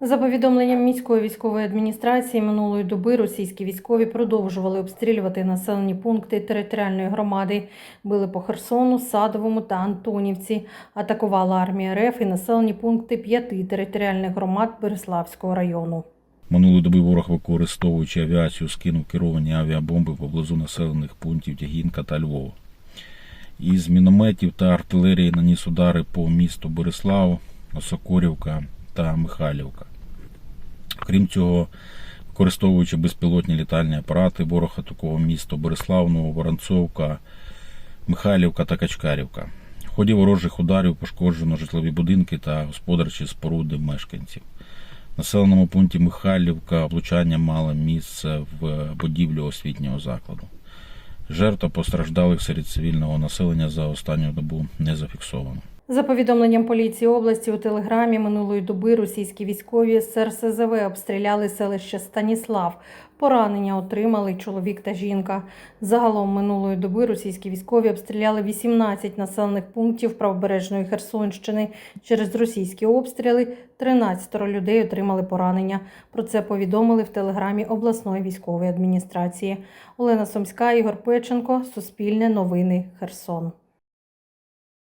За повідомленням міської військової адміністрації минулої доби російські військові продовжували обстрілювати населені пункти територіальної громади. Били по Херсону, Садовому та Антонівці. Атакувала армія РФ і населені пункти п'яти територіальних громад Береславського району. Минулої доби ворог, використовуючи авіацію, скинув керовані авіабомби поблизу населених пунктів Тягінка та Львова. Із мінометів та артилерії наніс удари по місту Борислав, Осокорівка та Михайлівка. Крім цього, використовуючи безпілотні літальні апарати, ворог атакував місто Борислав, Нововоронцовка, Михайлівка та Качкарівка. В ході ворожих ударів пошкоджено житлові будинки та господарчі споруди мешканців. В населеному пункті Михайлівка влучання мало місце в будівлю освітнього закладу. Жертв постраждалих серед цивільного населення за останню добу не зафіксовано. За повідомленням поліції області у телеграмі минулої доби російські військові з РСЗВ обстріляли селище Станіслав. Поранення отримали чоловік та жінка. Загалом минулої доби російські військові обстріляли 18 населених пунктів правобережної Херсонщини. Через російські обстріли 13 людей отримали поранення. Про це повідомили в телеграмі обласної військової адміністрації. Олена Сомська, Ігор Печенко, Суспільне новини, Херсон.